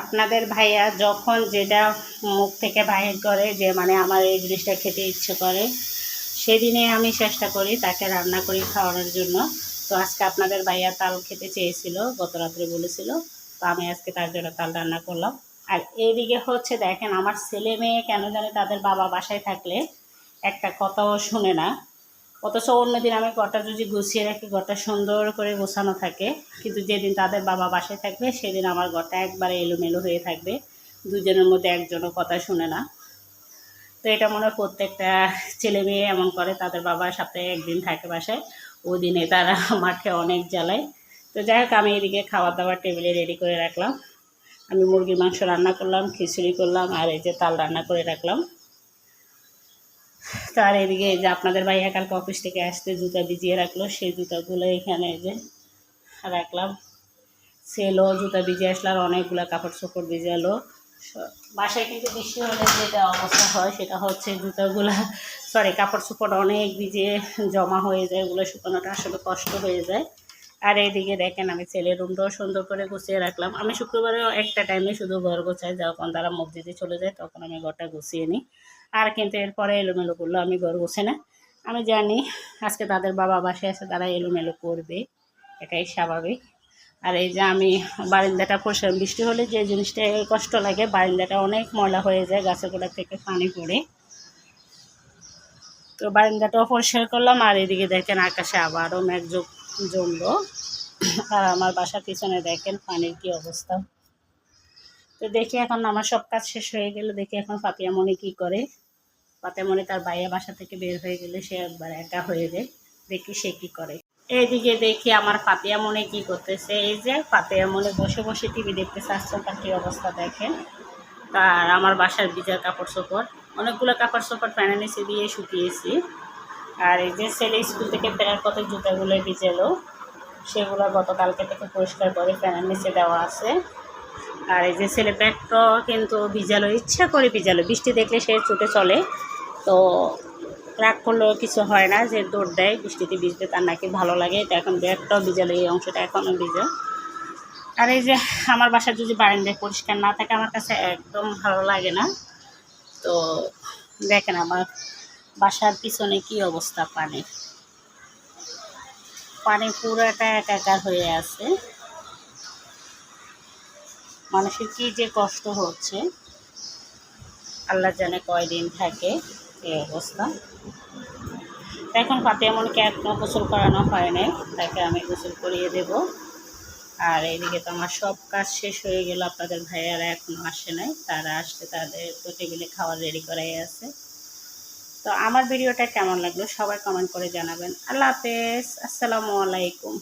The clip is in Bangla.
আপনাদের ভাইয়া যখন যেটা মুখ থেকে বাহির করে যে মানে আমার এই জিনিসটা খেতে ইচ্ছে করে, সেদিনে আমি চেষ্টা করি তাকে রান্না করি খাওয়ানোর জন্য। তো আজকে আপনাদের ভাইয়া তাল খেতে চেয়েছিল গত রাত্রে বলেছিল। তো আমি আজকে তার জন্য তাল রান্না করলাম। আর এইদিকে হচ্ছে দেখেন, আমার ছেলে মেয়ে কেন জানে তাদের বাবা বাসায় থাকলে একটা কথাও শুনে না। অথচ অন্য দিন আমি ঘরটা যদি গুছিয়ে রাখি, ঘরটা সুন্দর করে গোছানো থাকে। কিন্তু যেদিন তাদের বাবা বাসায় থাকবে, সেদিন আমার ঘরটা একবারে এলোমেলো হয়ে থাকবে। দুজনের মধ্যে একজনও কথা শুনে না। তো এটা মনে হয় প্রত্যেকটা ছেলে মেয়ে এমন করে, তাদের বাবা সপ্তাহে একদিন থাকে বাসায়, ওই দিনে তারা মাঠে অনেক জ্বালায়। তো যাই হোক, আমি এদিকে খাবার দাবার টেবিলে রেডি করে রাখলাম। আমি মুরগির মাংস রান্না করলাম, খিচুড়ি করলাম, আর এই যে তাল রান্না করে রাখলাম। তার এদিকে এই যে আপনাদের ভাইয়া কালকে অফিস থেকে আসতে জুতা ভিজিয়ে রাখল, সেই জুতাগুলো এখানে যে রাখলাম। সেলও জুতা ভিজিয়ে আসলো আর অনেকগুলো কাপড় চোপড় ভিজালো। বাসায় কিন্তু বৃষ্টি হলে যেটা অবস্থা হয় সেটা হচ্ছে জুতাগুলা সরি কাপড় চোপড় অনেক ভিজে জমা হয়ে যায়, ওগুলো শুকানোটা আসলে কষ্ট হয়ে যায়। আর এইদিকে দেখেন আমি ছেলের রুমটাও সুন্দর করে গুছিয়ে রাখলাম। আমি শুক্রবারেও একটা টাইমে শুধু ঘর গোছাই যখন তারা মসজিদে চলে যায়, তখন আমি ঘরটা গুছিয়ে নিই। আর কিন্তু এরপরে এলোমেলো করল, আমি ঘর গোছে না। আমি জানি আজকে তাদের বাবা বাসায় আছে, তারা এলোমেলো করবে, এটাই স্বাভাবিক। আর এই যে আমি বারিন্দাটা পরিষ্কার, বৃষ্টি হলে যে জিনিসটা কষ্ট লাগে, বারিন্দাটা অনেক ময়লা হয়ে যায়, গাছের গোড়া থেকে পানি পড়ে। তো বারিন্দাটাও পরিষ্কার করলাম, আর এদিকে দেখেন আকাশে আবারও মেঘ জম- জমলো। আর আমার বাসার পিছনে দেখেন পানির কি অবস্থা। তো দেখি এখন আমার সব কাজ শেষ হয়ে গেলে দেখি এখন পাপিয়া মনে কি করে। পাপিয়া মনে তার বাইরে বাসা থেকে বের হয়ে গেলে সে একবার একা হয়ে যায়। দেখি সে কি করে। এইদিকে দেখি আমার পাপিয়া মনে কি করতেছে। এই যে পাপিয়া মনে বসে বসে টিভি দেখতেছে। আজকালকার কি অবস্থা দেখেন। তার আমার বাসার ভিজার কাপড় চোপড়। অনেকগুলো কাপড় চোপড় প্যানে নিচে দিয়ে শুকিয়েছি। আর এই যে ছেলে স্কুল থেকে ফেরার পথে জুতাগুলো ভিজেলো, সেগুলো গতকালকে থেকে পরিষ্কার করে ফ্যানের নিচে দেওয়া আছে। আর এই যে ছেলে ব্যাগটাও কিন্তু ভিজালো, ইচ্ছা করে ভিজালো, বৃষ্টি দেখলে সে ছুটে চলে। তো রাগ করলেও কিছু হয় না, যে দৌড় দেয়, বৃষ্টিতে ভিজতে তার নাকি ভালো লাগে। তো এখন ব্যাগটাও ভিজালো, এই অংশটা এখনও ভিজা। আর এই যে আমার বাসার যদি বারান্দায় পরিষ্কার না থাকে, আমার কাছে একদম ভালো লাগে না। তো দেখেন আমার বাসার পিছনে কি অবস্থা পানির পানি পুরোটা একাকার হয়ে আছে। মানুষের কি যে কষ্ট হচ্ছে? আল্লাহ জানে কয়দিন থাকে এই অবস্থা। এখন পাতে এমনকি এখনও গোসল করানো হয় নাই, তাকে আমি গোসল করিয়ে দেব। আর এইদিকে তো আমার সব কাজ শেষ হয়ে গেল, আপনাদের ভাইয়ারা এখনও আসে নাই, তারা আসলে তাদের তো টেবিলে খাবার রেডি করাই আছে। তো আমার ভিডিওটা কেমন লাগল সবাই কমেন্ট করে জানাবেন। আল্লাহ হাফেজ আসসালামু আলাইকুম।